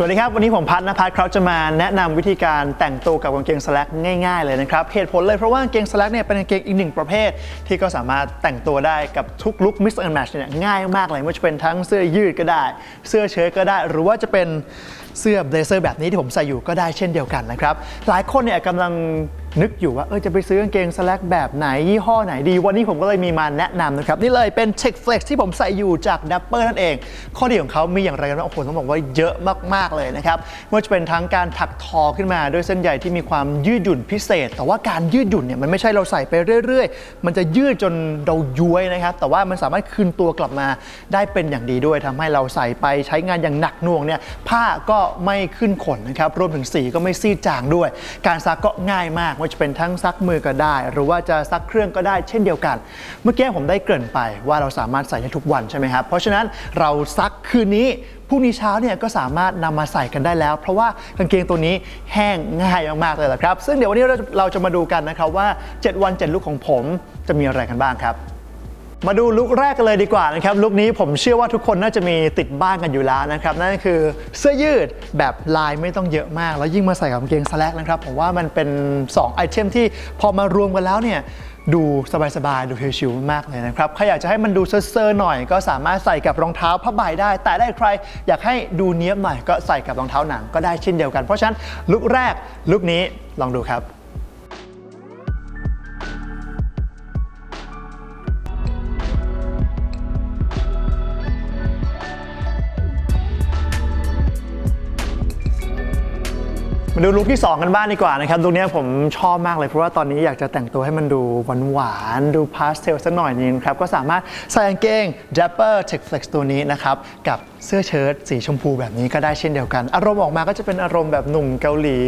สวัสดีครับ วันนี้ผมพัฒนภัทรครับจะมาแนะนำวิธีการแต่งตัวกับกางเกงสแลกง่ายๆเลยนะครับเหตุผลเลยเพราะว่ากางเกงสแลกเนี่ยเป็นกางเกงอีกหนึ่งประเภท ที่ก็สามารถแต่งตัวได้กับทุกลุค mix and match เนี่ยง่ายมากเลยไม่ว่าจะเป็นทั้งเสื้อยืดก็ได้ เสื้อเชิ้ตก็ได้ หรือว่าจะเป็น เสื้อเบลเซอร์แบบนี้ที่ผมใส่อยู่ก็ได้เช่นเดียวกันนะครับ หลายคนเนี่ยกำลังนึกอยู่ว่าเออจะไปซื้อกางเกงสแลกแบบไหน ยี่ห้อไหนดี วันนี้ผมก็เลยมีมาแนะนำนะครับ นี่เลยเป็น Tech Flex ที่ผมใส่อยู่จาก Dapper นั่นเอง ข้อดีของเขามีอย่างไรกันบ้างโอ้โหต้องบอกว่าเยอะมาก ๆ เลยนะครับไม่ว่าจะเป็นทั้งการถักทอขึ้นมาด้วยเส้นใยที่มีความยืดหยุ่นพิเศษ แต่ว่าการยืดหยุ่นเนี่ยมันไม่ใช่เราใส่ไปเรื่อย ๆ มันจะยืดจนเราย้วยนะครับแต่ว่ามันสามารถคืนตัวกลับมาได้เป็นอย่างดีด้วยทำให้เราใส่ไปใช้งานอย่างหนักหน่วงเนี่ยผ้าก็ไม่ขึ้นขนนะครับรวมถึงสีก็ไม่ซีดจางด้วย การซักก็ง่ายมากไม่ว่าจะเป็นทั้งซักมือก็ได้ หรือว่าจะซักเครื่องก็ได้เช่นเดียวกัน เมื่อกี้ผมได้เกริ่นไปว่าเราสามารถใส่ได้ทุกวันใช่ไหมครับเพราะฉะนั้นเราซักคืนนี้พรุ่งนี้เช้าเนี่ยก็สามารถนำมาใส่กันได้แล้ว เพราะว่ากางเกงตัวนี้แห้งง่ายมากๆเลยละครับ ซึ่งเดี๋ยววันนี้เราจะเราจะมาดูกันนะครับว่า 7 วัน 7 ลุกของผมจะมีอะไรกันบ้างครับ มาดูลุคแรกกันเลยดีกว่านะครับลุคนี้ผมเชื่อว่าทุกคนน่าจะมีติดบ้านกันอยู่แล้วนะครับนั่นก็คือเสื้อยืดแบบลายไม่ต้องเยอะมาก แล้วยิ่งมาใส่กับกางเกงสแลกนะครับผมว่ามันเป็น2ไอเทมที่พอมารวมกันแล้วเนี่ยดูสบายๆ ดูชิวๆมากเลยนะครับใครอยากจะให้มันดูเซอร์ๆหน่อย ก็สามารถใส่กับรองเท้าผ้าใบได้ แต่ได้ใครอยากให้ดูเนี้ยบหน่อยก็ใส่กับรองเท้าหนังก็ได้เช่นเดียวกัน เพราะฉะนั้นลุคแรกลุคนี้ลองดูครับ มาดูลุคที่ 2 กันบ้างดีกว่านะครับลุคนี้ผมชอบมากเลยเพราะว่าตอนนี้อยากจะแต่งตัวให้มันดูหวานๆดูพาสเทลสักหน่อยนึงครับก็สามารถใส่กางเกง Dapper Tech Flex ตัวนี้นะครับกับเสื้อเชิ้ตสีชมพูแบบนี้ก็ได้เช่นเดียวกัน อารมณ์ออกมาก็จะเป็นอารมณ์แบบหนุ่มเกาหลี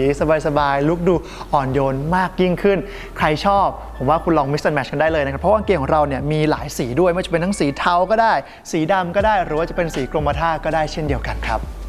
สบายๆลุคดูอ่อนโยนมากยิ่งขึ้น ใครชอบ ผมว่าคุณลอง mix and match กันได้เลยนะครับเพราะว่ากางเกงของเราเนี่ยมีหลายสีด้วยไม่ว่าจะเป็นทั้งสีเทาก็ได้ สีดำก็ได้ หรือว่าจะเป็นสีกรมท่าก็ได้เช่นเดียวกันครับ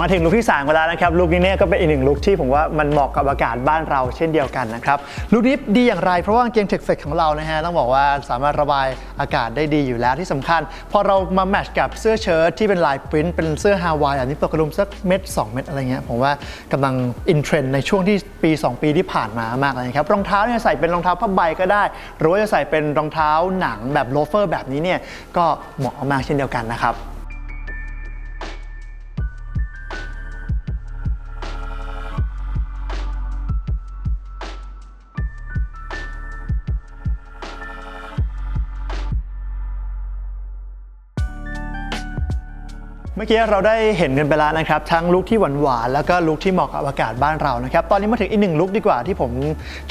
มาถึงลุคที่3กันแล้วนะครับลุคนี้เนี่ยก็เป็นอีกหนึ่งลุคที่ผมว่ามันเหมาะกับอากาศบ้านเราเช่นเดียวกันนะครับลุคนี้ดีอย่างไรเพราะว่ากางเกงเทคเฟกของเรานะฮะต้องบอกว่าสามารถระบายอากาศได้ดีอยู่แล้วที่สำคัญ พอเรามาแมทช์กับเสื้อเชิ้ตที่เป็นลายปริ้นท์เป็นเสื้อฮาวายอันนี้เปิดกระดุมสักเม็ด2เม็ดอะไรเงี้ยผมว่ากำลังอินเทรนด์ในช่วงที่ปี 2 ปีที่ผ่านมามากเลยครับรองเท้าเนี่ยใส่เป็นรองเท้าผ้าใบก็ได้ หรือว่าจะใส่เป็นรองเท้าหนังแบบโลเฟอร์แบบนี้เนี่ยก็เหมาะมากเช่นเดียวกันนะครับ เมื่อกี้เราได้เห็นกันไปแล้วนะครับ ทั้งลุคที่หวานๆแล้วก็ลุคที่เหมาะกับอากาศบ้านเรานะครับ ตอนนี้มาถึงอีกหนึ่งลุคดีกว่าที่ผม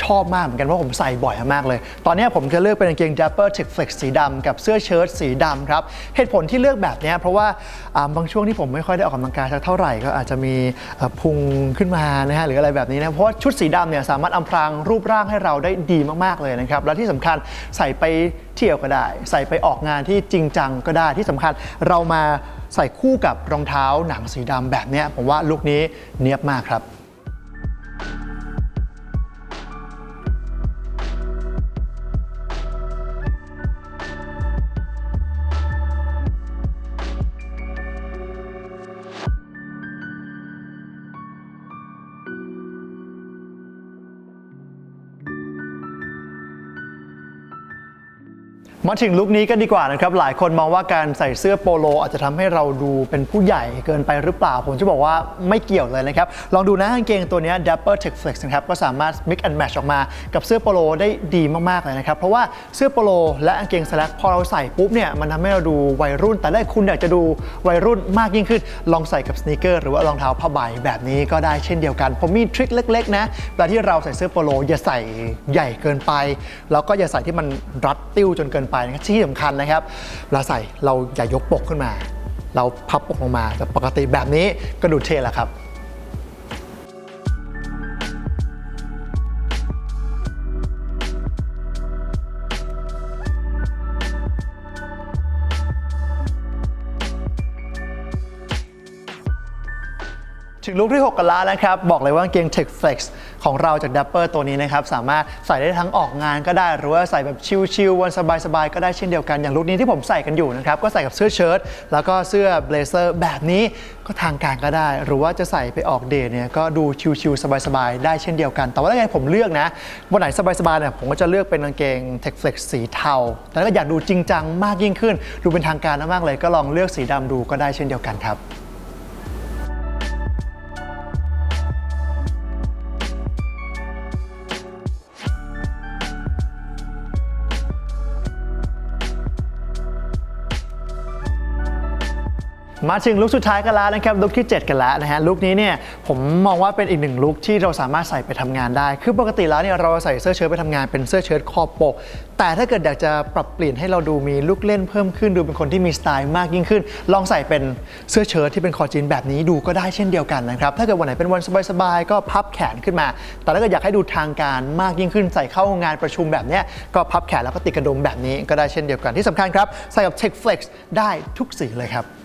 ชอบมากเหมือนกันเพราะผมใส่บ่อยมากเลย ตอนนี้ผมจะเลือกเป็นกางเกง Dapper Tech Flex สีดำกับเสื้อเชิ้ตสีดำครับ เหตุผลที่เลือกแบบนี้เพราะว่าบางช่วงที่ผมไม่ค่อยได้ออกกำลังกายสักเท่าไหร่ก็อาจจะมีพุงขึ้นมานะฮะหรืออะไรแบบนี้นะเพราะว่าชุดสีดำเนี่ยสามารถอำพรางรูปร่างให้เราได้ดีมากๆเลยนะครับและที่สำคัญใส่ไปเที่ยวก็ได้ ใส่ไปออกงานที่จริงจังก็ได้ที่สำคัญเรามา ใส่คู่กับรองเท้าหนังสีดำแบบนี้ผมว่าลุคนี้เนียบมากครับ มาถึงลุคนี้กันดีกว่านะครับ หลายคนมองว่าการใส่เสื้อโปโล อาจจะทำให้เราดูเป็นผู้ใหญ่เกินไปหรือเปล่า ผมจะบอกว่าไม่เกี่ยวเลยนะครับ ลองดูนะกางเกงตัวนี้ Dapper Tech Flex นะครับ ก็สามารถ mix and match ออกมากับเสื้อโปโลได้ดีมาก ๆ เลยนะครับ เพราะว่าเสื้อโปโลและกางเกงสแลกพอเราใส่ปุ๊บเนี่ยมันทำให้เราดูวัยรุ่น แต่ถ้าคุณอยากจะดูวัยรุ่นมากยิ่งขึ้น ลองใส่กับสเนคเกอร์หรือว่ารองเท้าผ้าใบแบบนี้ก็ได้เช่นเดียวกัน ผมมีทริคเล็กๆนะเวลาที่เราใส่เสื้อโปโลอย่าใส่ใหญ่เกินไปแล้วก็อย่าใส่ที่มันรัดติ้วจนเกินไปไปที่สำคัญนะครับเราใส่เราอย่ายกปกขึ้นมา เราพับปกลงมาแต่ปกติแบบนี้ก็ดูเท่แล้วครับถึงลูกที่ 6 กันแล้วนะครับ บอกเลยว่าเกางเกง Tech Flex ของเราจาก Dapper ตัวนี้นะครับสามารถใส่ได้ทั้งออกงานก็ได้หรือว่าใส่แบบชิลๆวันสบายๆก็ได้เช่นเดียวกันอย่างลุคนี้ที่ผมใส่กันอยู่นะครับก็ใส่กับเสื้อเชิ้ตแล้วก็เสื้อเบลเซอร์แบบนี้ก็ทางการก็ได้ หรือว่าจะใส่ไปออกเดทเนี่ยก็ดูชิลๆสบายๆได้เช่นเดียวกัน แต่ว่าถ้าไงผมเลือกนะวันไหนสบายๆเนี่ยผมก็จะเลือกเป็นกางเกง Tech Flex สีเทาแต่ถ้าอยากดูจริงจังมากยิ่งขึ้น ดูเป็นทางการมากๆเลยก็ลองเลือกสีดำดูก็ได้เช่นเดียวกันครับ มาถึงลุคสุดท้ายกันแล้วนะครับลุคที่ 7 กันแล้วนะฮะลุคนี้เนี่ยผมมองว่าเป็นอีกหนึ่งลุคที่เราสามารถใส่ไปทำงานได้ คือปกติแล้วเนี่ยเราใส่เสื้อเชิ้ตไปทำงานเป็นเสื้อเชิ้ตคอปก แต่ถ้าเกิดอยากจะปรับเปลี่ยนให้เราดูมีลุคเล่นเพิ่มขึ้นดูเป็นคนที่มีสไตล์มากยิ่งขึ้น ลองใส่เป็นเสื้อเชิ้ตที่เป็นคอจีนแบบนี้ดูก็ได้เช่นเดียวกันนะครับถ้าเกิดวันไหนเป็นวันสบายๆก็พับแขนขึ้นมา แต่ถ้าเกิดอยากให้ดูทางการมากยิ่งขึ้นใส่เข้างานประชุมแบบนี้ก็พับแขนแล้วก็ติดกระดุมแบบนี้ก็ได้เช่นเดียวกันที่สำคัญครับใส่กับ Tech Flex ได้ทุกสีเลยครับ